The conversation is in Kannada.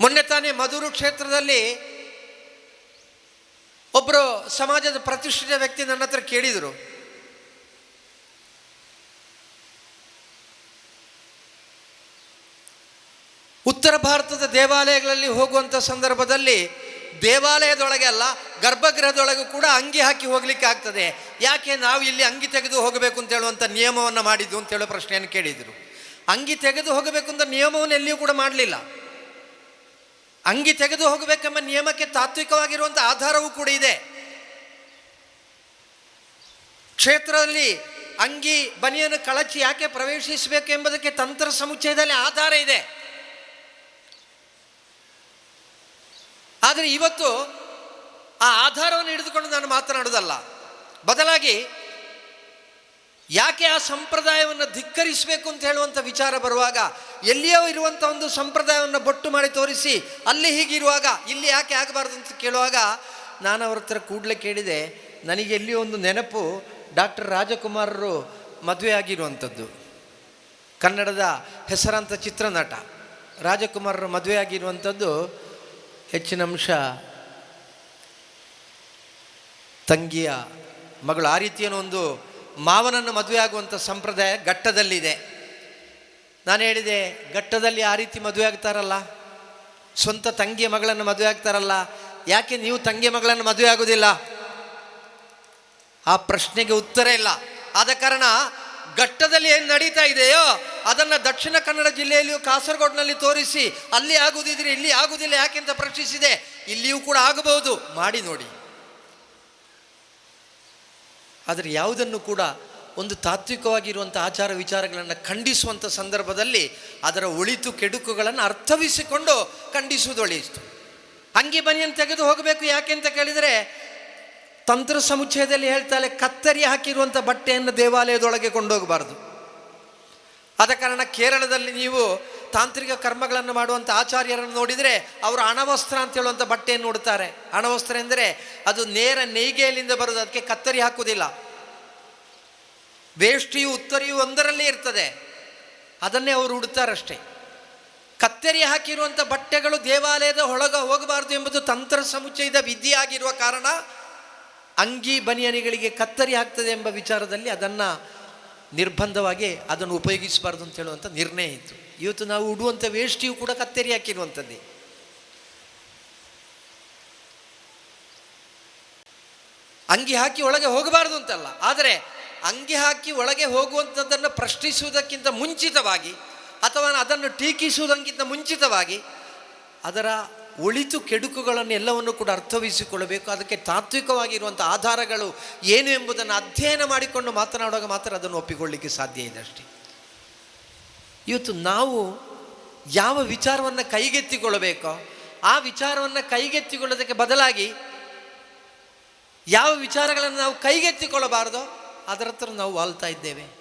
ಮೊನ್ನೆ ತಾನೇ ಮಧುರು ಕ್ಷೇತ್ರದಲ್ಲಿ ಒಬ್ಬರು ಸಮಾಜದ ಪ್ರತಿಷ್ಠಿತ ವ್ಯಕ್ತಿ ನನ್ನ ಹತ್ರ ಕೇಳಿದರು. ಉತ್ತರ ಭಾರತದ ದೇವಾಲಯಗಳಲ್ಲಿ ಹೋಗುವಂಥ ಸಂದರ್ಭದಲ್ಲಿ ದೇವಾಲಯದೊಳಗೆ ಅಲ್ಲ, ಗರ್ಭಗೃಹದೊಳಗೂ ಕೂಡ ಅಂಗಿ ಹಾಕಿ ಹೋಗ್ಲಿಕ್ಕೆ ಆಗ್ತದೆ. ಯಾಕೆ ನಾವು ಇಲ್ಲಿ ಅಂಗಿ ತೆಗೆದು ಹೋಗಬೇಕು ಅಂತ ಹೇಳುವಂಥ ನಿಯಮವನ್ನು ಮಾಡಿದ್ದು ಅಂತ ಹೇಳೋ ಪ್ರಶ್ನೆಯನ್ನು ಕೇಳಿದರು. ಅಂಗಿ ತೆಗೆದು ಹೋಗಬೇಕು ಅಂತ ನಿಯಮವನ್ನು ಎಲ್ಲಿಯೂ ಕೂಡ ಮಾಡಲಿಲ್ಲ. ಅಂಗಿ ತೆಗೆದು ಹೋಗಬೇಕೆಂಬ ನಿಯಮಕ್ಕೆ ತಾತ್ವಿಕವಾಗಿರುವಂಥ ಆಧಾರವೂ ಕೂಡ ಇದೆ. ಕ್ಷೇತ್ರದಲ್ಲಿ ಅಂಗಿ ಬನಿಯನ್ನು ಕಳಚಿ ಯಾಕೆ ಪ್ರವೇಶಿಸಬೇಕು ಎಂಬುದಕ್ಕೆ ತಂತ್ರ ಸಮುಚ್ಚಯದಲ್ಲಿ ಆಧಾರ ಇದೆ. ಆದರೆ ಇವತ್ತು ಆ ಆಧಾರವನ್ನು ಹಿಡಿದುಕೊಂಡು ನಾನು ಮಾತನಾಡೋದಲ್ಲ ಬದಲಾಗಿ ಯಾಕೆ ಆ ಸಂಪ್ರದಾಯವನ್ನು ಧಿಕ್ಕರಿಸಬೇಕು ಅಂತ ಹೇಳುವಂಥ ವಿಚಾರ ಬರುವಾಗ ಎಲ್ಲಿಯೋ ಇರುವಂಥ ಒಂದು ಸಂಪ್ರದಾಯವನ್ನು ಬೊಟ್ಟು ಮಾಡಿ ತೋರಿಸಿ ಅಲ್ಲಿ ಹೀಗಿರುವಾಗ ಇಲ್ಲಿ ಯಾಕೆ ಆಗಬಾರ್ದು ಅಂತ ಕೇಳುವಾಗ ನಾನು ಅವ್ರ ಹತ್ರ ಕೂಡಲೇ ಕೇಳಿದೆ, ನನಗೆ ಎಲ್ಲಿಯೋ ಒಂದು ನೆನಪು ಡಾಕ್ಟರ್ ರಾಜಕುಮಾರರು ಮದುವೆ ಆಗಿರುವಂಥದ್ದು. ಕನ್ನಡದ ಹೆಸರಾಂತ ಚಿತ್ರನಟ. ರಾಜಕುಮಾರರು ಮದುವೆ ಆಗಿರುವಂಥದ್ದು ಹೆಚ್ಚಿನ ಅಂಶ ತಂಗಿಯ ಮಗಳು. ಆ ರೀತಿಯ ಒಂದು ಮಾವನನ್ನು ಮದುವೆ ಆಗುವಂಥ ಸಂಪ್ರದಾಯ ಘಟ್ಟದಲ್ಲಿದೆ. ನಾನು ಹೇಳಿದೆ, ಘಟ್ಟದಲ್ಲಿ ಆ ರೀತಿ ಮದುವೆ ಆಗ್ತಾರಲ್ಲ? ಸ್ವಂತ ತಂಗಿಯ ಮಗಳನ್ನು ಮದುವೆ ಆಗ್ತಾರಲ್ಲ? ಯಾಕೆ ನೀವು ತಂಗಿಯ ಮಗಳನ್ನು ಮದುವೆ ಆಗೋದಿಲ್ಲ? ಆ ಪ್ರಶ್ನೆಗೆ ಉತ್ತರ ಇಲ್ಲ. ಆದ ಕಾರಣ ಘಟ್ಟದಲ್ಲಿ ಏನು ನಡೀತಾ ಇದೆಯೋ, ಅದನ್ನು ದಕ್ಷಿಣ ಕನ್ನಡ ಜಿಲ್ಲೆಯಲ್ಲಿಯೂ ಕಾಸರಗೋಡಿನಲ್ಲಿ ತೋರಿಸಿ, ಅಲ್ಲಿ ಆಗುವುದಿದ್ರೆ ಇಲ್ಲಿ ಆಗುವುದಿಲ್ಲ ಯಾಕೆಂತ ಪ್ರಶ್ನಿಸಿದೆ, ಇಲ್ಲಿಯೂ ಕೂಡ ಆಗಬಹುದು. ಮಾಡಿ ನೋಡಿ. ಆದರೆ ಯಾವುದನ್ನು ಕೂಡ ಒಂದು ತಾತ್ವಿಕವಾಗಿರುವಂಥ ಆಚಾರ ವಿಚಾರಗಳನ್ನು ಖಂಡಿಸುವಂಥ ಸಂದರ್ಭದಲ್ಲಿ ಅದರ ಒಳಿತು ಕೆಡುಕುಗಳನ್ನು ಅರ್ಥವಿಸಿಕೊಂಡು ಖಂಡಿಸುವುದು ಒಳಿತು ಅಂಗಿ ಬನಿಯನ್ನು ತೆಗೆದು ಹೋಗಬೇಕು ಯಾಕೆ ಅಂತ ಕೇಳಿದರೆ, ತಂತ್ರ ಸಮುಚ್ಚಯದಲ್ಲಿ ಹೇಳ್ತಾಳೆ, ಕತ್ತರಿ ಹಾಕಿರುವಂಥ ಬಟ್ಟೆಯನ್ನು ದೇವಾಲಯದೊಳಗೆ ಕೊಂಡೋಗಬಾರ್ದು. ಆದ ಕಾರಣ ಕೇರಳದಲ್ಲಿ ನೀವು ತಾಂತ್ರಿಕ ಕರ್ಮಗಳನ್ನು ಮಾಡುವಂಥ ಆಚಾರ್ಯರನ್ನು ನೋಡಿದರೆ ಅವರು ಅಣವಸ್ತ್ರ ಅಂತ ಹೇಳುವಂಥ ಬಟ್ಟೆಯನ್ನು ನೋಡ್ತಾರೆ ಅಣವಸ್ತ್ರ ಎಂದರೆ ಅದು ನೇರ ನೇಯ್ಗೆಯಲ್ಲಿಂದ ಬರೋದು ಅದಕ್ಕೆ ಕತ್ತರಿ ಹಾಕುವುದಿಲ್ಲ. ವೇಷ್ಟಿಯು ಉತ್ತರಿಯು ಒಂದರಲ್ಲೇ ಇರ್ತದೆ. ಅದನ್ನೇ ಅವರು ಉಡ್ತಾರಷ್ಟೇ ಕತ್ತರಿ ಹಾಕಿರುವಂಥ ಬಟ್ಟೆಗಳು ದೇವಾಲಯದ ಒಳಗ ಹೋಗಬಾರದು ಎಂಬುದು ತಂತ್ರ ಸಮುಚ್ಚಯದ ವಿದ್ಯೆಯಾಗಿರುವ ಕಾರಣ ಅಂಗಿ ಬನಿಯನಿಗಳಿಗೆ ಕತ್ತರಿ ಆಗ್ತದೆ ಎಂಬ ವಿಚಾರದಲ್ಲಿ ಅದನ್ನು ನಿರ್ಬಂಧವಾಗಿ ಅದನ್ನು ಉಪಯೋಗಿಸಬಾರ್ದು ಅಂತ ಹೇಳುವಂಥ ನಿರ್ಣಯ ಇತ್ತು. ಇವತ್ತು ನಾವು ಉಡುವಂಥ ವೇಷ್ಟಿಯು ಕೂಡ ಕತ್ತರಿ ಹಾಕಿರುವಂಥದ್ದೇ ಅಂಗಿ ಹಾಕಿ ಒಳಗೆ ಹೋಗಬಾರ್ದು ಅಂತಲ್ಲ. ಆದರೆ ಅಂಗಿ ಹಾಕಿ ಒಳಗೆ ಹೋಗುವಂಥದ್ದನ್ನು ಪ್ರಶ್ನಿಸುವುದಕ್ಕಿಂತ ಮುಂಚಿತವಾಗಿ ಅಥವಾ ಅದನ್ನು ಟೀಕಿಸುವುದಕ್ಕಿಂತ ಮುಂಚಿತವಾಗಿ ಅದರ ಒಳಿತು ಕೆಡುಕುಗಳನ್ನು ಎಲ್ಲವನ್ನು ಕೂಡ ಅರ್ಥವಿಸಿಕೊಳ್ಳಬೇಕು ಅದಕ್ಕೆ ತಾತ್ವಿಕವಾಗಿರುವಂಥ ಆಧಾರಗಳು ಏನು ಎಂಬುದನ್ನು ಅಧ್ಯಯನ ಮಾಡಿಕೊಂಡು ಮಾತನಾಡುವಾಗ ಮಾತ್ರ ಅದನ್ನು ಒಪ್ಪಿಕೊಳ್ಳಲಿಕ್ಕೆ ಸಾಧ್ಯ ಇದೆ ಅಷ್ಟೇ. ಇವತ್ತು ನಾವು ಯಾವ ವಿಚಾರವನ್ನು ಕೈಗೆತ್ತಿಕೊಳ್ಳಬೇಕೋ, ಆ ವಿಚಾರವನ್ನು ಕೈಗೆತ್ತಿಕೊಳ್ಳೋದಕ್ಕೆ ಬದಲಾಗಿ ಯಾವ ವಿಚಾರಗಳನ್ನು ನಾವು ಕೈಗೆತ್ತಿಕೊಳ್ಳಬಾರ್ದೋ, ಅದರ ಹತ್ರ ನಾವು ವಾಲ್ತಾ ಇದ್ದೇವೆ.